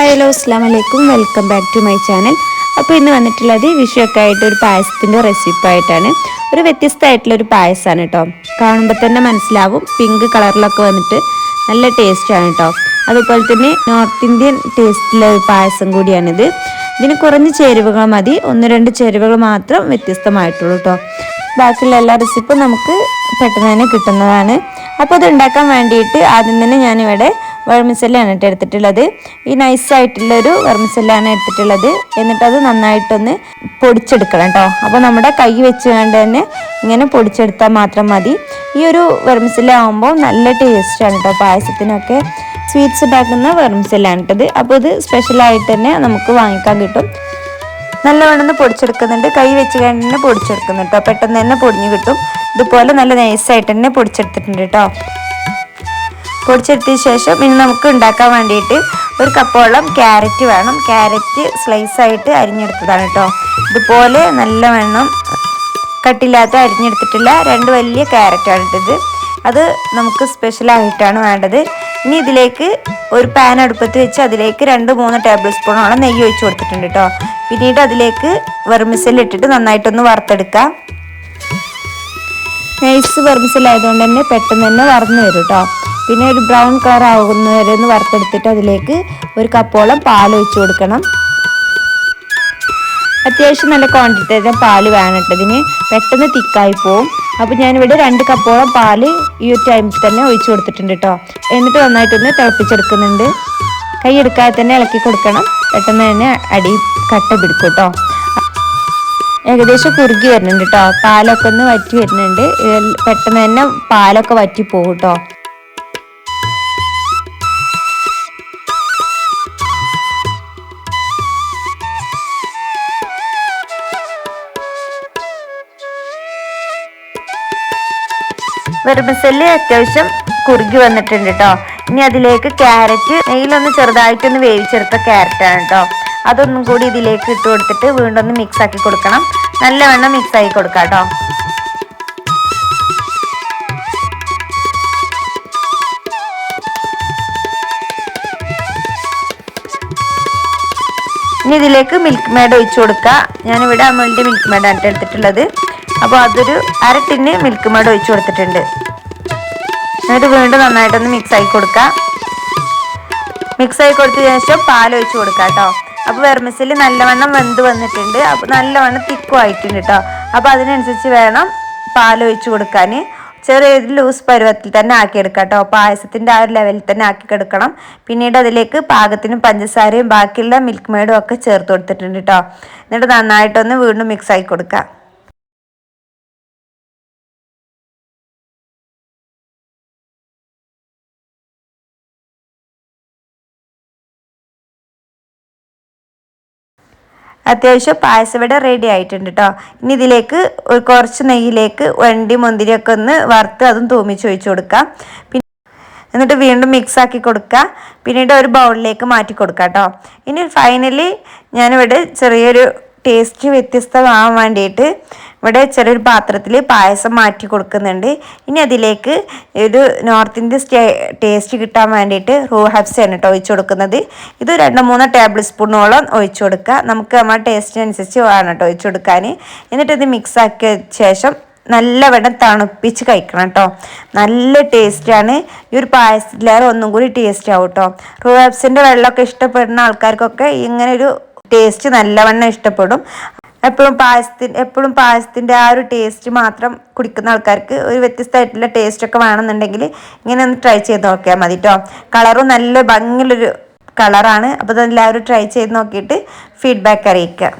Hello അസ്സാം വലൈക്കും welcome back to my channel അപ്പോൾ ഇന്ന് വന്നിട്ടുള്ളത് വിഷുവൊക്കെ ആയിട്ട് ഒരു പായസത്തിന്റെ റെസിപ്പായിട്ടാണ് ഒരു വ്യത്യസ്തമായിട്ടുള്ള ഒരു പായസമാണ് കേട്ടോ കാണുമ്പോൾ തന്നെ മനസ്സിലാവും. പിങ്ക് കളറിലൊക്കെ വന്നിട്ട് നല്ല ടേസ്റ്റാണ് കേട്ടോ അതുപോലെ തന്നെ നോർത്ത് ഇന്ത്യൻ ടേസ്റ്റിലെ ഒരു പായസം കൂടിയാണിത്. ഇതിന് കുറഞ്ഞ ചേരുവകൾ മതി. ഒന്ന് രണ്ട് ചേരുവകൾ മാത്രം വ്യത്യസ്തമായിട്ടുള്ളൂ കേട്ടോ ബാക്കിയുള്ള എല്ലാ റെസിപ്പും നമുക്ക് പെട്ടെന്ന് തന്നെ കിട്ടുന്നതാണ്. അപ്പോൾ അത് ഉണ്ടാക്കാൻ വേണ്ടിയിട്ട് ആദ്യം തന്നെ ഞാനിവിടെ വെർമിസെല്ലാണ് കേട്ടോ എടുത്തിട്ടുള്ളത്. ഈ നൈസായിട്ടുള്ളൊരു വെർമിസെല്ലാണ് എടുത്തിട്ടുള്ളത്. എന്നിട്ട് അത് നന്നായിട്ടൊന്ന് പൊടിച്ചെടുക്കണം കേട്ടോ. അപ്പോൾ നമ്മുടെ കൈ വെച്ച് കൊണ്ട് തന്നെ ഇങ്ങനെ പൊടിച്ചെടുത്താൽ മാത്രം മതി. ഈ ഒരു വെർമിസെല്ലാകുമ്പോൾ നല്ല ടേസ്റ്റാണ് കേട്ടോ. പായസത്തിനൊക്കെ സ്വീറ്റ്സ് ഉണ്ടാക്കുന്ന വെർമിസെല്ലാണ് കേട്ടത്. അപ്പോൾ ഇത് സ്പെഷ്യലായിട്ട് തന്നെ നമുക്ക് വാങ്ങിക്കാൻ കിട്ടും. നല്ലവണ്ണം പൊടിച്ചെടുക്കുന്നുണ്ട്. കൈ വെച്ച് തന്നെ പൊടിച്ചെടുക്കുന്നുണ്ട് കേട്ടോ. പെട്ടെന്ന് തന്നെ പൊടിഞ്ഞു കിട്ടും. ഇതുപോലെ നല്ല നൈസായിട്ട് തന്നെ പൊടിച്ചെടുത്തിട്ടുണ്ട് കേട്ടോ. പൊടിച്ചെടുത്ത ശേഷം ഇനി നമുക്ക് ഉണ്ടാക്കാൻ വേണ്ടിയിട്ട് ഒരു കപ്പോളം ക്യാരറ്റ് വേണം. ക്യാരറ്റ് സ്ലൈസ് ആയിട്ട് അരിഞ്ഞെടുത്തതാണ് കേട്ടോ. ഇതുപോലെ നല്ല വെണ്ണം കട്ടില്ലാത്ത അരിഞ്ഞെടുത്തിട്ടില്ല രണ്ട് വലിയ ക്യാരറ്റാണ് ഇട്ടത്. അത് നമുക്ക് സ്പെഷ്യലായിട്ടാണ് വേണ്ടത്. ഇനി ഇതിലേക്ക് ഒരു പാൻ അടുപ്പത്ത് വെച്ച് അതിലേക്ക് രണ്ട് മൂന്ന് ടേബിൾ സ്പൂണോളം നെയ്യ് ഒഴിച്ച് കൊടുത്തിട്ടുണ്ട് കേട്ടോ. പിന്നീട് അതിലേക്ക് വെർമിസൽ ഇട്ടിട്ട് നന്നായിട്ടൊന്ന് വറുത്തെടുക്കാം. നൈസ് വെറുമിസലായതുകൊണ്ട് തന്നെ പെട്ടെന്ന് തന്നെ വറന്നു വരും കേട്ടോ. പിന്നെ ഒരു ബ്രൗൺ കളർ ആകുന്നവരെ ഒന്ന് വറുത്തെടുത്തിട്ട് അതിലേക്ക് ഒരു കപ്പോളം പാൽ ഒഴിച്ചു കൊടുക്കണം. അത്യാവശ്യം നല്ല ക്വാണ്ടിറ്റി തന്നെ പാൽ വേണം ഇതിന്. പെട്ടെന്ന് തിക്കായി പോവും. അപ്പോൾ ഞാനിവിടെ രണ്ട് കപ്പോളം പാൽ ഈ ഒരു ടൈമിൽ തന്നെ ഒഴിച്ചു കൊടുത്തിട്ടുണ്ട് കേട്ടോ. എന്നിട്ട് നന്നായിട്ടൊന്ന് തിളപ്പിച്ചെടുക്കുന്നുണ്ട്. കൈ എടുക്കാതെ തന്നെ ഇളക്കി കൊടുക്കണം. പെട്ടെന്ന് തന്നെ അടി കട്ട പിടിക്കും കേട്ടോ. ഏകദേശം കുറുകി വരുന്നുണ്ട് കേട്ടോ. പാലൊക്കെ ഒന്ന് വറ്റി വരുന്നുണ്ട്. പെട്ടെന്ന് തന്നെ പാലൊക്കെ വറ്റി പോകും കേട്ടോ. വെറുമസൽ അത്യാവശ്യം കുറുകി വന്നിട്ടുണ്ട് കേട്ടോ ഇനി അതിലേക്ക് ക്യാരറ്റ് നെയ്യിലൊന്ന് ചെറുതായിട്ടൊന്ന് വേവിച്ചെടുത്ത ക്യാരറ്റാണ് കേട്ടോ അതൊന്നും കൂടി ഇതിലേക്ക് ഇട്ട് കൊടുത്തിട്ട് വീണ്ടും ഒന്ന് മിക്സ് ആക്കി കൊടുക്കണം. നല്ലവണ്ണം മിക്സ് ആക്കി കൊടുക്കാം കേട്ടോ ഇനി ഇതിലേക്ക് മിൽക്ക് മേഡ് ഒഴിച്ചു കൊടുക്കുക ഞാനിവിടെ അമൂലിന്റെ മിൽക്ക് മേഡാണ് എടുത്തിട്ടുള്ളത്. അപ്പോൾ അതൊരു അര ടിന്ന് മിൽക്ക് മേഡ് ഒഴിച്ചു കൊടുത്തിട്ടുണ്ട്. എന്നിട്ട് വീണ്ടും നന്നായിട്ടൊന്ന് മിക്സ് ആക്കി കൊടുക്കുക മിക്സ് ആക്കി കൊടുത്ത ശേഷം പാൽ ഒഴിച്ച് കൊടുക്കുക കേട്ടോ അപ്പോൾ വെർമിസിൽ നല്ലവണ്ണം വെന്ത് വന്നിട്ടുണ്ട്. അപ്പോൾ നല്ലവണ്ണം തിക്കും ആയിട്ടുണ്ട് കേട്ടോ അപ്പോൾ അതിനനുസരിച്ച് വേണം പാൽ ഒഴിച്ചു കൊടുക്കാൻ ചെറിയ ലൂസ് പരുവത്തിൽ തന്നെ ആക്കിയെടുക്കാം കേട്ടോ പായസത്തിന്റെ ആ ഒരു ലെവലിൽ തന്നെ ആക്കി എടുക്കണം. പിന്നീട് അതിലേക്ക് പാകത്തിന് പഞ്ചസാരയും ബാക്കിയുള്ള മിൽക്ക് മെയ്ഡും ഒക്കെ ചേർത്ത് കൊടുത്തിട്ടുണ്ട് കേട്ടോ എന്നിട്ട് നന്നായിട്ടൊന്ന് വീണ്ടും മിക്സ് ആക്കി കൊടുക്കാം. അത്യാവശ്യം പായസം ഇവിടെ റെഡി ആയിട്ടുണ്ട് കേട്ടോ ഇനി ഇതിലേക്ക് കുറച്ച് നെയ്യിലേക്ക് വണ്ടി മുന്തിരിയൊക്കെ ഒന്ന് വറുത്ത് അതും തൂമിച്ച് ഒഴിച്ചു കൊടുക്കാം. പിന്നെ എന്നിട്ട് വീണ്ടും മിക്സ് ആക്കി കൊടുക്കുക പിന്നീട് ഒരു ബൗളിലേക്ക് മാറ്റി കൊടുക്കുക കേട്ടോ ഇനി ഫൈനലി ഞാനിവിടെ ചെറിയൊരു ടേസ്റ്റ് വ്യത്യസ്തമാകാൻ വേണ്ടിയിട്ട് ഇവിടെ ചെറിയൊരു പാത്രത്തിൽ പായസം മാറ്റി കൊടുക്കുന്നുണ്ട്. ഇനി അതിലേക്ക് ഒരു നോർത്ത് ഇന്ത്യൻ സ്റ്റേ ടേസ്റ്റ് കിട്ടാൻ വേണ്ടിയിട്ട് റൂ ഹബ്സാണ് കേട്ടോ ഒഴിച്ചു കൊടുക്കുന്നത്. ഇത് രണ്ട് മൂന്ന് ടേബിൾ സ്പൂണോളം ഒഴിച്ചു കൊടുക്കുക. നമുക്ക് നമ്മുടെ ടേസ്റ്റിനനുസരിച്ച് വേണം കേട്ടോ ഒഴിച്ചു കൊടുക്കാൻ എന്നിട്ട് ഇത് മിക്സ് ആക്കിയ ശേഷം നല്ലവണ്ണം തണുപ്പിച്ച് കഴിക്കണം കേട്ടോ നല്ല ടേസ്റ്റാണ് ഈ ഒരു പായസത്തിലേറെ ഒന്നും കൂടി ടേസ്റ്റ് ആവും കേട്ടോ റൂ റൂഹാബ്സിന്റെ വെള്ളമൊക്കെ ഇഷ്ടപ്പെടുന്ന ആൾക്കാർക്കൊക്കെ ഇങ്ങനെ ഒരു ടേസ്റ്റ് നല്ലവണ്ണം ഇഷ്ടപ്പെടും. എപ്പോഴും പായസത്തിന് എപ്പോഴും പായസത്തിന്റെ ആ ഒരു ടേസ്റ്റ് മാത്രം കുടിക്കുന്ന ആൾക്കാർക്ക് ഒരു വ്യത്യസ്തമായിട്ടുള്ള ടേസ്റ്റ് ഒക്കെ വേണമെന്നുണ്ടെങ്കിൽ ഇങ്ങനെ ഒന്ന് ട്രൈ ചെയ്ത് നോക്കിയാൽ മതി കേട്ടോ കളറും നല്ല ഭംഗിയുള്ളൊരു കളറാണ്. അപ്പോൾ അതെല്ലാവരും ട്രൈ ചെയ്ത് നോക്കിയിട്ട് ഫീഡ്ബാക്ക് അറിയിക്കുക.